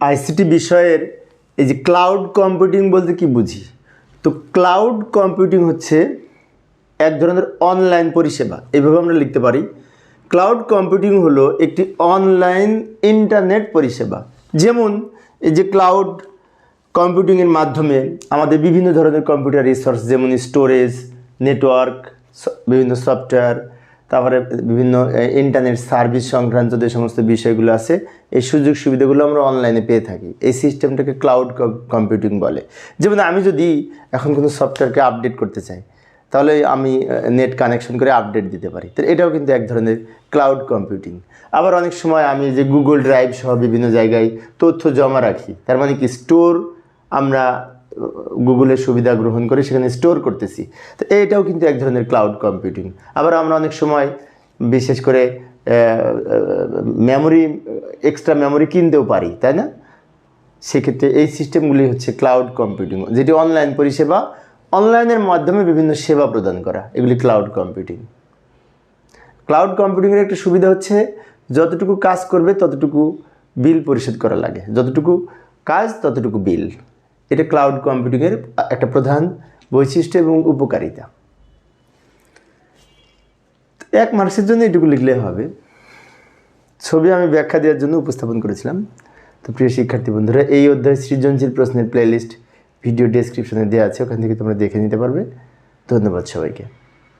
ICT বিষয়ের এই যে ক্লাউড কম্পিউটিং বলতে কি বুঝি? তো ক্লাউড কম্পিউটিং হচ্ছে এক ধরনের অনলাইন পরিষেবা। এভাবে আমরা লিখতে পারি। ক্লাউড কম্পিউটিং হলো একটি অনলাইন ইন্টারনেট পরিষেবা। যেমন এই যে ক্লাউড কম্পিউটিংয়ের মাধ্যমে আমাদের বিভিন্ন ধরনের কম্পিউটার রিসোর্স যেমন স্টোরেজ নেটওয়ার্ক বিভিন্ন সফটওয়্যার তারপরে বিভিন্ন ইন্টারনেট সার্ভিস সংক্রান্ত যে সমস্ত বিষয়গুলো আছে, এই সুযোগ সুবিধাগুলো আমরা অনলাইনে পেয়ে থাকি। এই সিস্টেমটাকে ক্লাউড কম্পিউটিং বলে। যেমন আমি যদি এখন কোনো সফটওয়্যারকে আপডেট করতে চাই, তাহলে আমি নেট কানেকশন করে আপডেট দিতে পারি। তো এটাও কিন্তু এক ধরনের ক্লাউড কম্পিউটিং আবার অনেক সময় আমি যে গুগল ড্রাইভ সহ বিভিন্ন জায়গায় তথ্য জমা রাখি, তার মানে কি স্টোর আমরা গুগলের সুবিধা গ্রহণ করে সেখানে স্টোর করতেছি। তো এইটাও কিন্তু এক ধরনের ক্লাউড কম্পিউটিং আবার আমরা অনেক সময় বিশেষ করে মেমোরি এক্সট্রা মেমোরি কিনতেও পারি, তাই না? সেক্ষেত্রে এই সিস্টেমগুলি হচ্ছে ক্লাউড কম্পিউটিং যেটি অনলাইন পরিষেবা অনলাইনের মাধ্যমে বিভিন্ন সেবা প্রদান করা, এগুলি ক্লাউড কম্পিউটিং ক্লাউড কম্পিউটিংয়ের একটা সুবিধা হচ্ছে, যতটুকু কাজ করবে ততটুকু বিল পরিশোধ করা লাগে, যতটুকু কাজ ততটুকু বিল এটা ক্লাউড কম্পিউটিংয়ের একটা প্রধান বৈশিষ্ট্য এবং উপকারিতা। এক মার্কসের জন্য এটুকু লিখলে হবে, ছবি আমি ব্যাখ্যা দেওয়ার জন্য উপস্থাপন করেছিলাম। তো প্রিয় শিক্ষার্থী বন্ধুরা, এই অধ্যায় সৃজনশীল প্রশ্নের প্লেলিস্ট ভিডিও ডেসক্রিপশনে দেওয়া আছে, ওখান থেকে তোমরা দেখে নিতে পারবে। ধন্যবাদ সবাইকে।